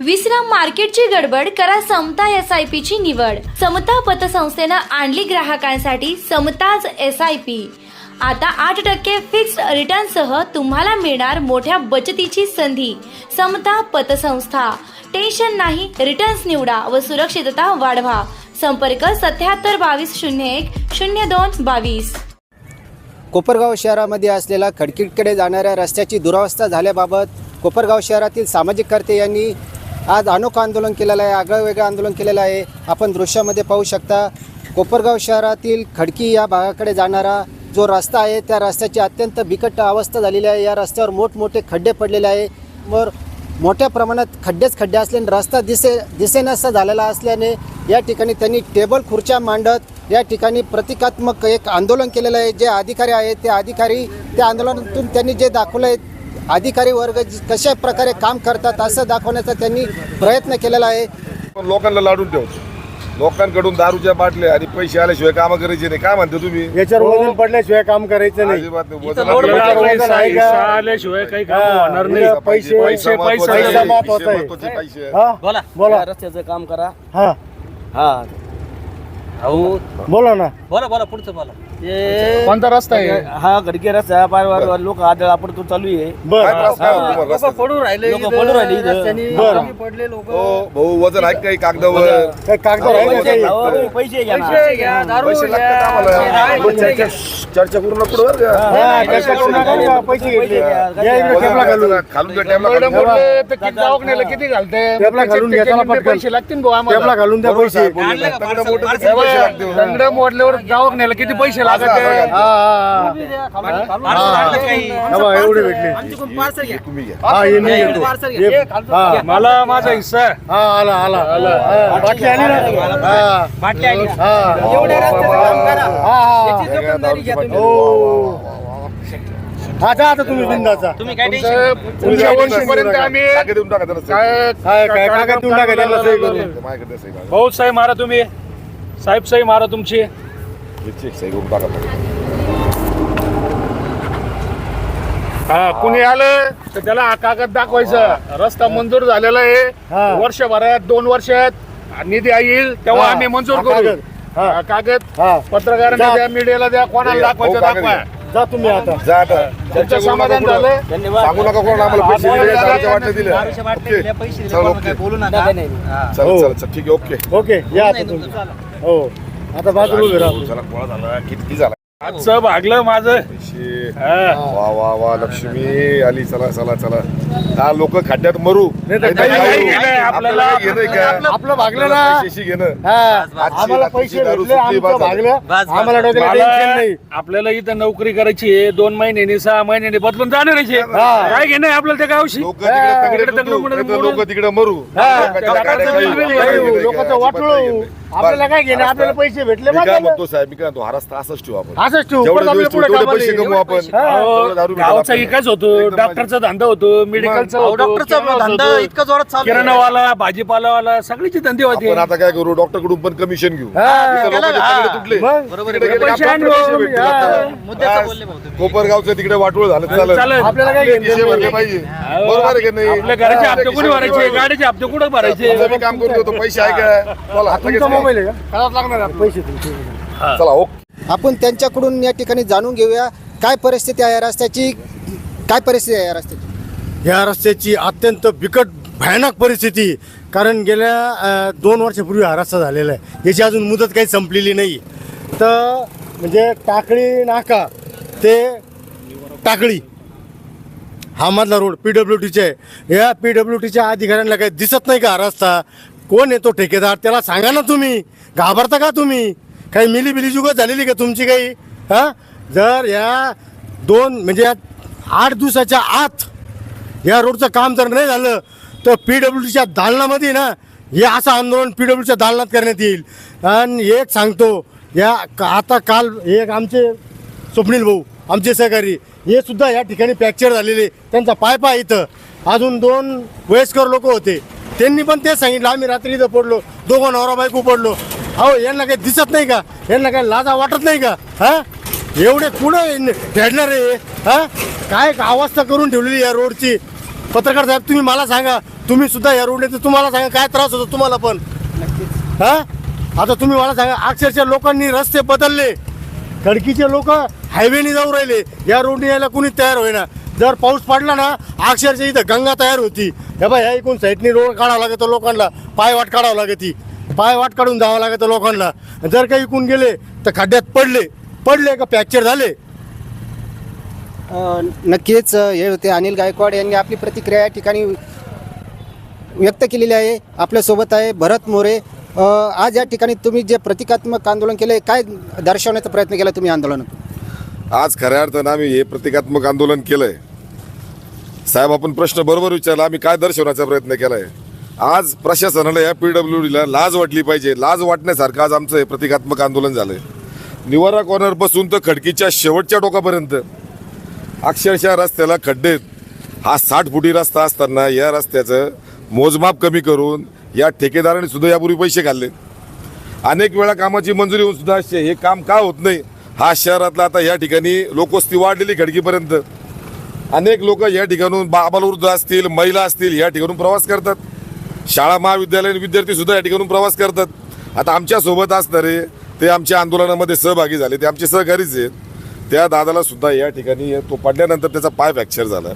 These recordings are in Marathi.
विश्राम मार्केटची गडबड करा समता एस आय पी ची निवड. समता पतसंस्थेनं आणली ग्राहकांसाठी समताज एस आय पी आता आठ टक्के फिक्स्ड रिटर्न सह तुम्हाला मिळणार मोठ्या बचतीची संधी. समता पतसंस्था. टेन्शन नाही रिटर्न्स निवडा व सुरक्षितता वाढवा. संपर्क सत्याहत्तर बावीस शून्य एक शून्य दोन बावीस. कोपरगाव शहरामध्ये असलेल्या खडकीकडे जाणाऱ्या रस्त्याची दुरावस्था झाल्याबाबत कोपरगाव शहरातील सामाजिक कर्ते यांनी आज अनोखं आंदोलन केलेलं आहे आगळं वेगळं आंदोलन केलेलं आहे. आपण दृश्यामध्ये पाहू शकता कोपरगाव शहरातील खडकी या भागाकडे जाणारा जो रस्ता आहे त्या रस्त्याची अत्यंत बिकट अवस्था झालेली आहे. या रस्त्यावर मोठमोठे खड्डे पडलेले आहे. वर मोठ्या प्रमाणात खड्डेच खड्डे असल्याने रस्ता दिसे दिसेनासा झालेला असल्याने या ठिकाणी त्यांनी टेबल खुर्च्या मांडत या ठिकाणी प्रतिकात्मक एक आंदोलन केलेलं आहे. जे अधिकारी आहेत ते अधिकारी त्या आंदोलनातून त्यांनी जे दाखवलं आहे अधिकारी वर्ग कशा प्रकारे काम करतात असं दाखवण्याचा त्यांनी प्रयत्न केलेला आहे. पण लोकांना लाडून ठेवतो. लोकांकडून दारूच्या बाटल्या आणि पैसे आल्याशिवाय काम करायचे नाही. काय म्हणते तुम्ही? याच्यावर वजन पडल्याशिवाय काम करायचं नाही. अजिबात नाही. इथं वजन रोड आपल्याला वजन पैसा आहे. का? आल्याशिवाय काही काम हा, होणार नाही. इथं पैसे पैसे महत्त्वाचे पैसा आहे. महत्त्वाचा पैसे आहे. महत्त्वाचे पैसे हा? बोला. बोला. या रस्त्याचं काम करा. हा. हा. अहो बोला ना. बोला बोला पुढचं बोला. ते कोणता रस्ता आहे हा गडके रस्ता पार लोक आदळ आपण तो चालू आहे बर काय त्रास काय होतो तुम्हाला रस्त्यात? पडून राहिले लोक पडून राहिले इथं. बरं. पडले लोक हो भाऊ वजन आहे काही कागदावर काय कागद राहिले काही? पैसे घ्या ना. पैसे लागतात आम्हाला आपण चर्चा चर्चा करू नको बरं का? हा, त्याच्या करून नका का पैसे घेतले या इकडे वजन टेबला घालून लागतं. खालून द्या, टेबला एवढं खालून द्या. मोठं तर किती दवाखान्याला किती घालते टेबला घालून घ्या, चला पटकन. पैसे लागतील भाऊ आम्हाला टेबला घालून द्या बरोबर पैसे साहेब बोलले. तंगडं? दंड मोडल्यावर दवाखान्याला किती पैसे लागत आहे? एवढे भेटले हा हे. मी घेतो. हे- मला माझा हिस्सा. हा आला आला. बाटली आली ना? हा. बाटली आली. हा. हा हा. हो. हा जा आता तुम्ही बिंदाचा. पुढच्या वर्षीपर्यंत आम्ही टाके देऊन टाका त्याला. काय काय काय कागद देऊन टाका त्याला सही करून माझ्याकडे सही करा. भाऊ साहेब मारा तुम्ही. साहेब साहेब मारा तुमची. हे सही करून टाका. हा कुणी आलं तर त्याला हा कागद दाखवायचं रस्ता मंजूर झालेला हा. आहे वर्षभरात दोन वर्षात निधी येईल तेव्हा हा. आम्ही मंजूर हा करू कागद. हा. हा कागद हा पत्रकारांना जा. द्या मीडियाला द्या कोणाला. दाखवायचं हो, कागद दाखवा घ्या. जा तुम्ही आता जा आता करू समाधान झालं सांगू नका कोणाला आम्हाला पैसे दिले दारूच्या दारूच्या ओके. दिल्या, पैसे दिले, चला, कोणाला ओके. काय बोलू नका हा. चला हो. चला चला, ठीक आहे ओके ओके या आता तुम्ही हो आता बाजूला उभे राहा. झाला. किती झाला? आजचं भागलं माझं. पैसे. हा. वा वा वा लक्ष्मी आली. चला चला चला. हा लोक खड्ड्यात मरू. नाही तर काही आपल्याला आपल्याला. काही घेणं आहे का? आपलं भागलं आपल्याला ना. पैशाशी घेणं. हा. आजची आम्हाला रात्रीची पैसे दारू भेटले सुटली, आमचं बस झालं. भागलं. बस, बस. आम्हाला डोक्याला टेन्शन नाही. मला आपल्याला इथं नोकरी करायची आहे. दोन महिन्यानी सहा महिन्यानी बदलून जाणार आहे हा. काय घेणं आहे आपल्याला त्या गावशी? लोक तिकडे तगडे. लोक मरू. हा. लोकांचं काही- काही काही वाटलं. आपल्याला बस, काय घेणं हा आपल्याला रस्ता- पैसे भेटले मी काय बघा म्हणतो साहेब मी काय म्हणतो हा रस्ता असाच ठेवू आपण असंच ठेवू जेवढे परत दिवस आपल्या पुढे तेवढे कामाला पैसे येईल. कमवू आपण अहो, तेवढं दारू भेटेल गावचा आपल्याला. विकास होतो एकदम डॉक्टरचा धंदा होतो मेडिकलचा अहो, होतो डॉक्टरचा किराणा धंदा होतो, इतका जोरात चालू आहे. किराणावाला भाजीपालावाला सगळीचे धंदे होते आपण आता काय करू डॉक्टरकडून पण कमिशन घेऊ हा. तिथं लोकांचे हा. तगडे तुटले मग? बरोबर तिकडे आहे. गेले पैसे का आणू, पैसे भेटतील हा. आपल्याला. मुद्द्याचं बस. बोलले भाऊ तुम्ही. कोपरगावचं तिकडे वाटोळ झालं चालेल चालेल. आपल्याला काय घेणं भरले. पाहिजे अहो, बरोबर आहे की नाही आपल्या घराचे हा. हप्ते कुठे भरायचे गाडीचे हप्ते कुठे भरायचे तुमचं काम करतो पैसे आहे का लगेच तुमचा? मोबाईल आहे का? करावंच लागणार आहे. पैसे तुमचे. चला ओके. आपण त्यांच्याकडून या ठिकाणी जाणून घेऊया काय परिस्थिती आहे या रस्त्याची? काय परिस्थिती आहे या रस्त्याची? या रस्त्याची अत्यंत बिकट भयानक परिस्थिती. कारण गेल्या अ, दोन वर्षापूर्वी हा रस्ता झालेला आहे. याची अजून मुदत काही संपलेली नाही. तर म्हणजे टाकळी नाका ते टाकळी. हा मधला रोड पी डब्ल्यू टीचे आहे या पी डब्ल्यू टीच्या अधिकाऱ्यांना काही दिसत नाही का हा रस्ता? कोण येतो ठेकेदार? त्याला सांगा ना तुम्ही. घाबरता का तुम्ही? काही मिली बिली जुगत झालेली का तुमची काही? हां? जर या दोन म्हणजे या आठ दिवसाच्या आत या रोडचं काम जर नाही झालं तर पी डब्ल्यूडीच्या दालनामध्ये ना हे असं आंदोलन पी डब्ल्यूच्या दालनात करण्यात येईल. आणि एक सांगतो या का- आता काल एक आमचे स्वप्नील भाऊ आमचे सहकारी हे सुद्धा या ठिकाणी फ्रॅक्चर झालेले त्यांचा पाय पाय इथं. अजून दोन वयस्कर लोक होते. त्यांनी पण तेच सांगितलं. आम्ही रात्री इथं पडलो. दोघं नवरा बायको पडलो. अहो यांना काही दिसत नाही का? यांना काही लाजा वाटत नाही का? हा? एवढे कुठं फेडणार आहे हा? काय अवस्था करून ठेवलेली या रोडची? पत्रकार साहेब तुम्ही मला सांगा. तुम्ही सुद्धा या रोडने तर तुम्हाला सांगा काय त्रास होतो तुम्हाला पण? हा? आता तुम्ही मला सांगा अक्षरशः लोकांनी रस्ते बदलले. खडकीचे लोक हायवेने जाऊ राहिले. या रोडने यायला कुणी तयार होईना. जर पाऊस पडला ना अक्षरशः इथं गंगा तयार होती. हे बाय ह्या इकडून साईडनी रोड काढावं लागतं लोकांना पाय वाट काढावं लागती पाय वाट काढून जावं लागतं लोकांना. जर काही इकून गेले तर खड्ड्यात पडले. पडले का फ्रॅक्चर झाले? नक्कीच हे होते. अनिल गायकवाड यांनी आपली प्रतिक्रिया या ठिकाणी व्यक्त केलेली आहे. आपल्यासोबत आहे भरत मोरे. आज या ठिकाणी तुम्ही जे प्रतिकात्मक आंदोलन केलं काय दर्शवण्याचा प्रयत्न केला तुम्ही आंदोलनात आज खऱ्या अर्थानं आम्ही हे प्रतिकात्मक आंदोलन केलंय. साहेब आपण प्रश्न बरोबर विचारला. आम्ही काय दर्शवण्याचा प्रयत्न केलाय? आज प्रशासनाला या पी डब्ल्यू डीला लाज वाटली पाहिजे. लाज वाटण्यासारखं आज आमचं हे प्रतिकात्मक आंदोलन झालंय. निवारा कॉर्नरपासून तर खडकीच्या शेवटच्या टोकापर्यंत. अक्षरशः रस्त्याला खड्डे हा साठ फुटी रस्ता असताना या रस्त्याचं मोजमाप कमी करून या ठेकेदाराने सुद्धा यापूर्वी पैसे खाल्ले अनेक वेळा कामाची मंजुरी होऊन सुद्धा हे काम का होत नाही? हा शहरातला आता या ठिकाणी लोकवस्ती वाढलेली खडकीपर्यंत. अनेक लोक या ठिकाणून बाबालवृद्ध असतील महिला असतील या ठिकाणून प्रवास करतात. शाळा महाविद्यालयीन विद्यार्थी सुद्धा या ठिकाणून प्रवास करतात. आता आमच्यासोबत असणारे ते आमच्या आंदोलनामध्ये सहभागी झाले ते आमचे सहकारीच आहेत. त्या दादाला सुद्धा या ठिकाणी तो पडल्यानंतर त्याचा पाय फ्रॅक्चर झाला.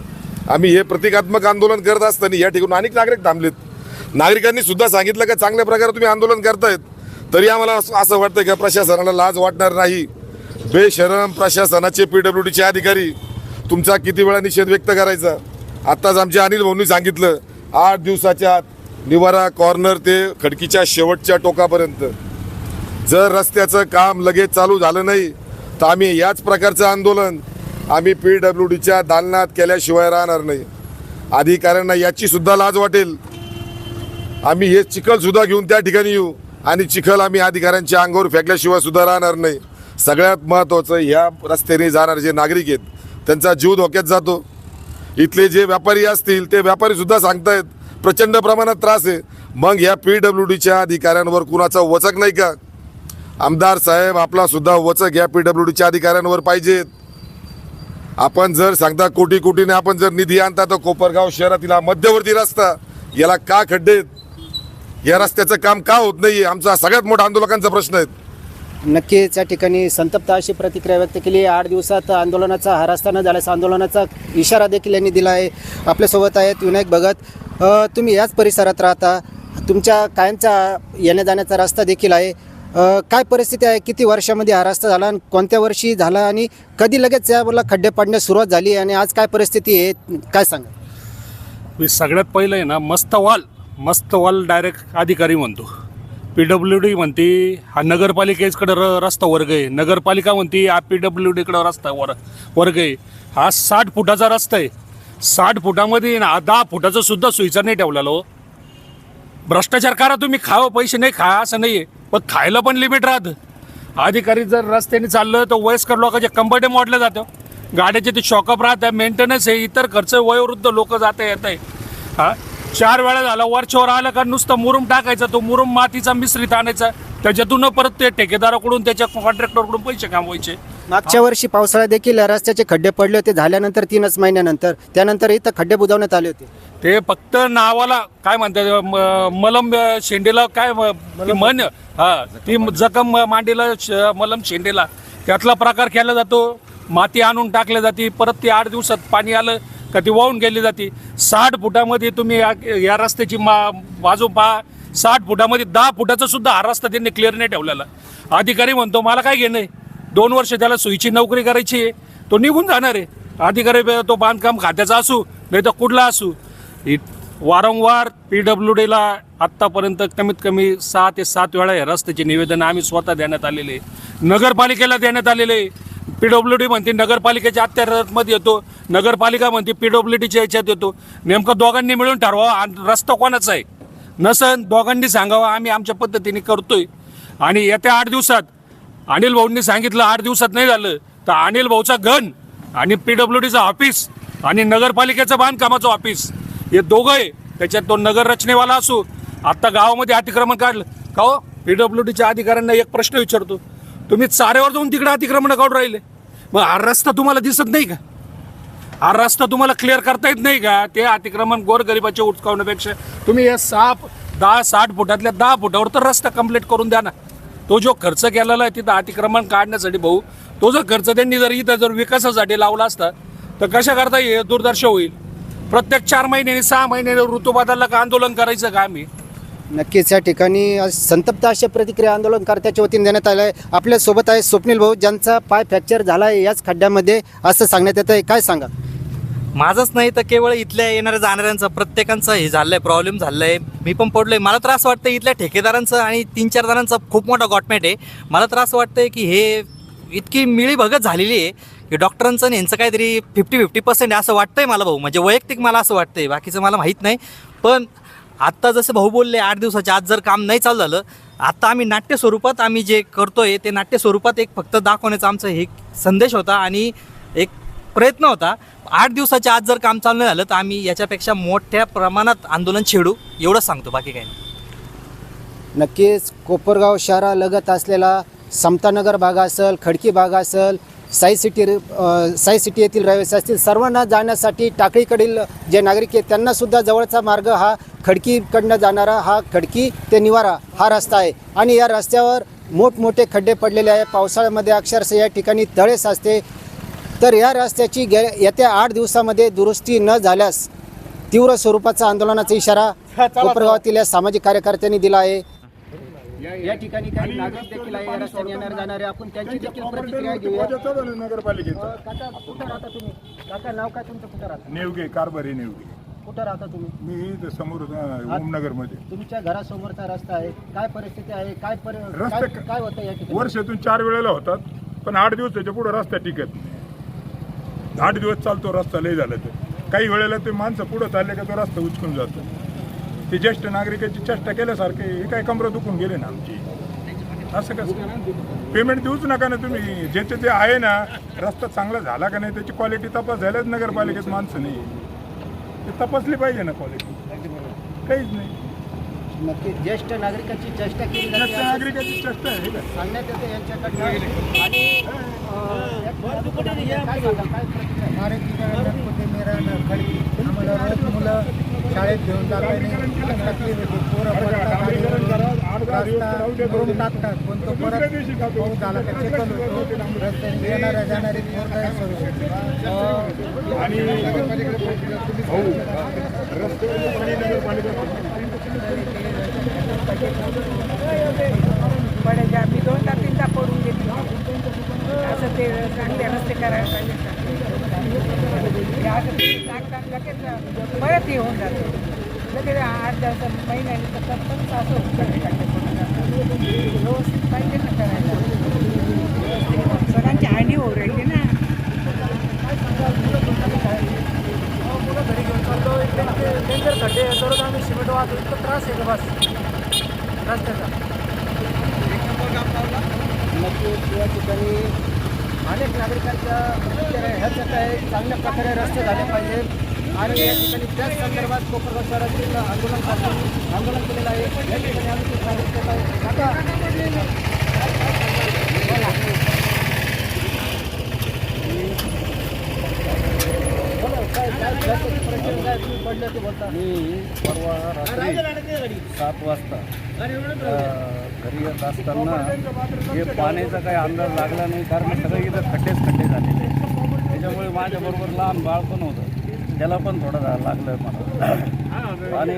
आम्ही हे प्रतिकात्मक आंदोलन करत असताना या ठिकाणी अनेक नागरिक थांबलेत. नागरिकांनी सुद्धा सांगितलं का चांगल्या प्रकारे तुम्ही आंदोलन करतायत. तरी आम्हाला असं असं वाटतं का प्रशासनाला लाज वाटणार नाही? बेशरम प्रशासनाचे पी डब्ल्यू डीचे अधिकारी तुमचा किती वेळा निषेध व्यक्त करायचा? आत्ताच आमच्या अनिल भाऊंनी सांगितलं आठ दिवसाच्या आत निवारा कॉर्नर ते खडकीच्या शेवटच्या टोकापर्यंत. जर रस्त्याचं काम लगेच चालू झालं नाही तर आम्ही याच प्रकारचं आंदोलन आम्ही पी डब्ल्यू डीच्या दालनात केल्याशिवाय राहणार नाही. अधिकाऱ्यांना याची सुद्धा लाज वाटेल. आम्ही हे चिखलसुद्धा घेऊन त्या ठिकाणी येऊ आणि चिखल आम्ही अधिकाऱ्यांच्या अंगावर फेकल्याशिवाय सुद्धा राहणार नाही. सगळ्यात महत्त्वाचं ह्या रस्त्याने जाणारे जे नागरिक आहेत त्यांचा जीव धोक्यात जातो. इथले जे व्यापारी असतील ते व्यापारी सुद्धा सांगतायत प्रचंड प्रमाणात त्रास आहे. मग या पी डब्ल्यू डीच्या अधिकाऱ्यांवर कुणाचा वचक नाही का? आमदार साहेब आपला सुद्धा वचक या पी डब्ल्यू डीच्या अधिकाऱ्यांवर पाहिजेत. आपण जर सांगता कोटी कोटीने आपण जर निधी आणता तर कोपरगाव शहरातील हा मध्यवर्ती रस्ता याला का खड्डे आहेत? या रस्त्याचं काम का होत नाही आमचा सगळ्यात मोठा आंदोलकांचा प्रश्न आहे. नक्कीच या ठिकाणी संतप्त अशी प्रतिक्रिया व्यक्त केली. आठ दिवसात आंदोलनाचा हरास्ता न झाल्यास आंदोलनाचा इशारा देखील यांनी दिला आहे. आपल्यासोबत आहेत विनायक भगत. तुम्ही याच परिसरात राहता. तुमच्या कायमचा येण्या जाण्याचा रस्ता देखील आहे. काय परिस्थिती आहे? किती वर्षामध्ये हा रस्ता झाला आणि कोणत्या वर्षी झाला आणि कधी लगेच याला खड्डे पाडण्यास सुरुवात झाली आणि आज काय परिस्थिती आहे? काय सांगा? मी सगळ्यात पहिलं आहे ना मस्त वॉल. मस्त वॉल डायरेक्ट अधिकारी म्हणतो. पी डब्ल्यू डी म्हणते हा नगरपालिकेकडं र रस्ता वर्ग आहे. नगरपालिका म्हणते हा पी डब्ल्यू डीकडं रस्ता वर वर्ग आहे. हा साठ फुटाचा रस्ता आहे. साठ फुटामध्ये ना दहा फुटाचं सुद्धा सुईचा नाही ठेवलेला हो. भ्रष्टाचार करा तुम्ही खावं हो, पैसे नाही खा असं नाही आहे. पण खायला पण लिमिट राहतं. अधिकारी जर रस्त्याने चाललं तर वयस्कर लोकांचे कंबरटे मोडले जातं. गाड्याचे ते शॉकअप राहतं मेंटेनन्स आहे इतर खर्च वयोवृद्ध लोक जाता येत आहे. हा? चार वेळा झाला वरच्यावर आलं का नुसतं मुरुम टाकायचा तो मुरुम मातीचा मिश्रित आणायचा. त्याच्यातून परत ते ठेकेदाराकडून त्याच्या कॉन्ट्रॅक्टरकडून पैसे कमवायचे. मागच्या वर्षी पावसाळ्यात देखील रस्त्याचे खड्डे पडले होते. झाल्यानंतर तीनच महिन्यानंतर त्यानंतर इथं खड्डे बुजवण्यात आले होते. ते फक्त नावाला काय म्हणतात म- मलम शेंडेला काय म- ती म्हण हा ती जखम मांडीला श- मलम शेंडेला. त्यातला प्रकार केला जातो. माती आणून टाकल्या जाते. परत ती आठ दिवसात पाणी आलं. का ती वाहून गेली जाते? साठ फुटामध्ये तुम्ही या- या रस्त्याची मा बाजू पहा. साठ फुटामध्ये दहा फुटाचा सुद्धा हा रस्ता त्यांनी क्लिअर नाही ठेवलेला. अधिकारी म्हणतो मला काय घेणं आहे? दोन वर्ष त्याला सुईची नोकरी करायची आहे. तो निघून जाणार आहे. अधिकारी बे- तो बांधकाम खात्याचा असू नाही तर कुठला असू. इ- वारंवार पी डब्ल्यू डीला आत्तापर्यंत कमीत कमी सहा ते सात वेळा या रस्त्याचे निवेदन आम्ही स्वतः देण्यात आलेले आहे. नगरपालिकेला देण्यात आलेले पी डब्ल्यू डी म्हणते नगरपालिकेच्या अत्यामध्ये येतो. नगरपालिका म्हणते पी डब्ल्यू डीच्या याच्यात येतो. नेमकं दोघांनी मिळून ठरवावं आणि रस्ता कोणाचा आहे? नसन दोघांनी सांगावं आम्ही आमच्या पद्धतीने करतोय. आणि येत्या आठ दिवसात अनिल भाऊंनी सांगितलं आठ दिवसात नाही झालं तर अनिल भाऊचा गण आणि पी डब्ल्यू डीचं ऑफिस आणि नगरपालिकेचं बांधकामाचं ऑफिस हे दोघं आहे. त्याच्यात तो नगर रचनेवाला असो आत्ता गावामध्ये अतिक्रमण काढलं. का हो? पी डब्ल्यू डीच्या अधिकाऱ्यांना एक प्रश्न विचारतो. तुम्ही चाऱ्यावर जाऊन तिकडे अतिक्रमण काढून राहिले. मग हा रस्ता तुम्हाला दिसत नाही का? हा रस्ता तुम्हाला क्लिअर करता येत नाही का? ते अतिक्रमण गोरगरिबाचे उचकावण्यापेक्षा तुम्ही या सहा दहा साठ फुटातल्या दहा फुटावर तर रस्ता कंप्लीट करून द्या ना. तो जो खर्च केलेला आहे तिथं अतिक्रमण काढण्यासाठी भाऊ तो जो खर्च त्यांनी जर इथं जर विकासासाठी लावला असता तर कशा करता हे दुर्दर्श होईल? प्रत्येक चार महिन्याने सहा महिन्याने ऋतू बदलला का आंदोलन करायचं का आम्ही? नक्कीच या ठिकाणी आज संतप्त अशा प्रतिक्रिया आंदोलनकर्त्याच्या वतीने देण्यात आलं आहे आपल्यासोबत आहे स्वप्नील भाऊ ज्यांचा पाय फ्रॅक्चर झाला आहे याच खड्ड्यामध्ये असं सांगण्यात येतं आहे काय सांगा? माझंच नाही तर केवळ इथल्या येणाऱ्या जाणाऱ्यांचं प्रत्येकांचं हे झालं आहे प्रॉब्लेम झालं आहे मी पण पडलोय. मला तर असं वाटतं इथल्या ठेकेदारांचं आणि तीन चार जणांचं खूप मोठा गॉटमेट आहे. मला तर असं वाटतंय की हे इतकी मिळीभगत झालेली आहे की डॉक्टरांचं आणि यांचं काहीतरी फिफ्टी फिफ्टी पर्सेंट असं वाटतंय मला भाऊ. म्हणजे वैयक्तिक मला असं वाटतंय. बाकीचं मला माहीत नाही. पण आत्ता जसं भाऊ बोलले आठ दिवसाच्या आज जर काम नाही चालू झालं आत्ता आम्ही नाट्य स्वरूपात आम्ही जे करतोय ते नाट्य स्वरूपात एक फक्त दाखवण्याचा आमचा हे संदेश होता आणि एक प्रयत्न होता. आठ दिवसाच्या आज जर काम चालू नाही झालं तर आम्ही याच्यापेक्षा मोठ्या प्रमाणात आंदोलन छेडू एवढंच सांगतो बाकी काही नाही. नक्कीच कोपरगाव शहरालगत असलेला समतानगर भाग असेल खडकी भाग असेल साई सिटी साई सिटी येथील रहिवासी असतील. सर्वांना जाण्यासाठी टाकळीकडील जे नागरिक आहेत त्यांनासुद्धा जवळचा मार्ग हा खडकीकडनं जाणारा हा खडकी ते निवारा हा रस्ता आहे. आणि या रस्त्यावर मोठमोठे खड्डे पडलेले आहे पावसाळ्यामध्ये अक्षरशः या ठिकाणी तळे साचते. तर या रस्त्याची गे येत्या आठ दिवसामध्ये दुरुस्ती न झाल्यास तीव्र स्वरूपाचा आंदोलनाचा इशारा कोपरगावातील या सामाजिक कार्यकर्त्यांनी दिला आहे. या ठिकाणी काही नागरिक देखील आहे या रस्त्याने येणार जाणारे. आपण त्यांची देखील प्रतिक्रिया घेऊया. नगरपालिकेचा. काका कुठं राहता तुम्ही? काका नाव काय तुमचं? कुठं राहता? नेवगे कारभारी नेवगे. कुठं राहता तुम्ही? मी इथं समोर ओमनगरमध्ये तुमच्या घरासमोरचा रस्ता आहे. काय परिस्थिती आहे? काय परि रस्ता काय क- काय होतं या ठिकाणी? वर्षातून चार वेळेला होतात पण आठ दिवसाच्या पुढे रस्ता टिकत नाही. आठ दिवस चालतो रस्ता लय झाला तर. काही वेळेला ते माणसं पुढे चालले का तो रस्ता उचकून जातो. ते ज्येष्ठ नागरिकाची चेष्टा केल्यासारखे हे काय कमरं दुखून गेले ना आमची? असं कसं? पेमेंट देऊच नका ना तुम्ही. ज्याचे जे आहे ना रस्ता चांगला झाला का नाही त्याची क्वालिटी तपास झाल्याच नगरपालिकेत माणसं नाही. ते तपासली पाहिजे ना क्वालिटी काहीच नाही. नक्की ज्येष्ठ नागरिकांची चेष्टा केली ज्येष्ठ नागरिकाची चेष्टा आहे का? सांगण्यात येते यांच्याकडनं. आणि अं, या ठिकाणी काय सांगा? काय प्रतिक्रिया आहे? आम्हाला रोज मुलं शाळेत घेऊन जाताना तकलीफ होती पोरं टाकतात. पण तो परत पाऊस झाला का चिखल होतो. रस्त्याने येणाऱ्या जाणारी पोरं आणि आम्ही दोनदा तीनदा पडून घेतली असं ते चांगले रस्ते करायला पाहिजे. हे लगेच परत हे होऊन जातं लगेच आठ दहा महिन्याने तर पण असं व्यवस्थित पाहिजे ना करायला सगळ्यांची हानी होऊ राहिली ना डेंजर खड्डे दररोज आम्ही सिमेंट वाहतो इतका त्रास आहे का बस रस्त्याचा नक्कीच या ठिकाणी नागरिकांच्या प्रतिक्रिया आहे. चांगल्या प्रकारे रस्ते झाले पाहिजेत आणि या ठिकाणी त्याच संदर्भात कोपरगाव शहरातील आंदोलन आंदोलन केलेलं आहे. या ठिकाणी आम्ही ते स्वागत करत आता बोला, काय काय रस्त्याची परिस्थिती काय तुम्ही पडले ते बोलता मी परवा रात्री सात वाजता घरी येत असताना हे पाण्याचा काही अंदाज लागला नाही कारण सगळे इथं खड्डेच खड्डे झालेले. त्याच्यामुळे माझ्याबरोबर लहान बाळ पण होतं. त्याला पण थोडं लागलं मला. आणि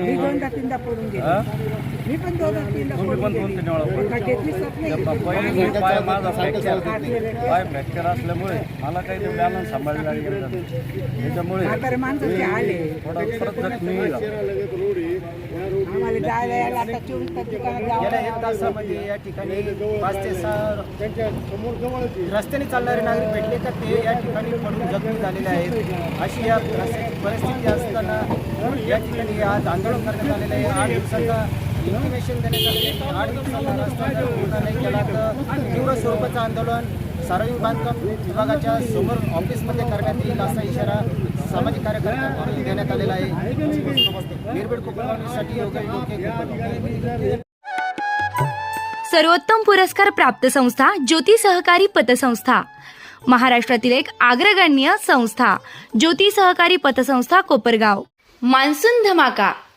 मी पण पण दोन तीन वेळा पाय माझा फ्रॅक्चर पाय फ्रॅक्चर असल्यामुळे. मला काही ते बॅलन्स सांभाळायला गेलं त्याच्यामुळे म्हातारे माणसाचे हाल आहे. थोडा परत जखमी झालो. आम्हाला जायला यायला आता चोवीस तास दुकानात जावं गेल्या एक तासामध्ये या ठिकाणी पाच ते सहा रस्त्याने चालणारे नागरिक भेटले तर ते या ठिकाणी पडून जखमी झालेले आहेत. अशी या रस्त्याची परिस्थिती असताना या ठिकाणी आज आंदोलन करण्यात आलेलं आहे. आठ दिवसाचा इन्फॉर्मेशन देण्यात आले आहे. आठ दिवसाचा रस्ता जर पूर्ण नाही केला तर तीव्र स्वरूपाचं आंदोलन सार्वजनिक बांधकाम विभागाच्या समोर ऑफिसमध्ये करण्यात येईल असा इशारा सामाजिक कार्यकर्त्यांकडून देण्यात आलेला आहे. निर्भीड कोकणासाठी योगेश डोके सर्वोत्तम पुरस्कार प्राप्त संस्था ज्योती सहकारी पतसंस्था. महाराष्ट्रातील एक अग्रगण्य संस्था ज्योती सहकारी पतसंस्था कोपरगाव. मान्सून धमाका.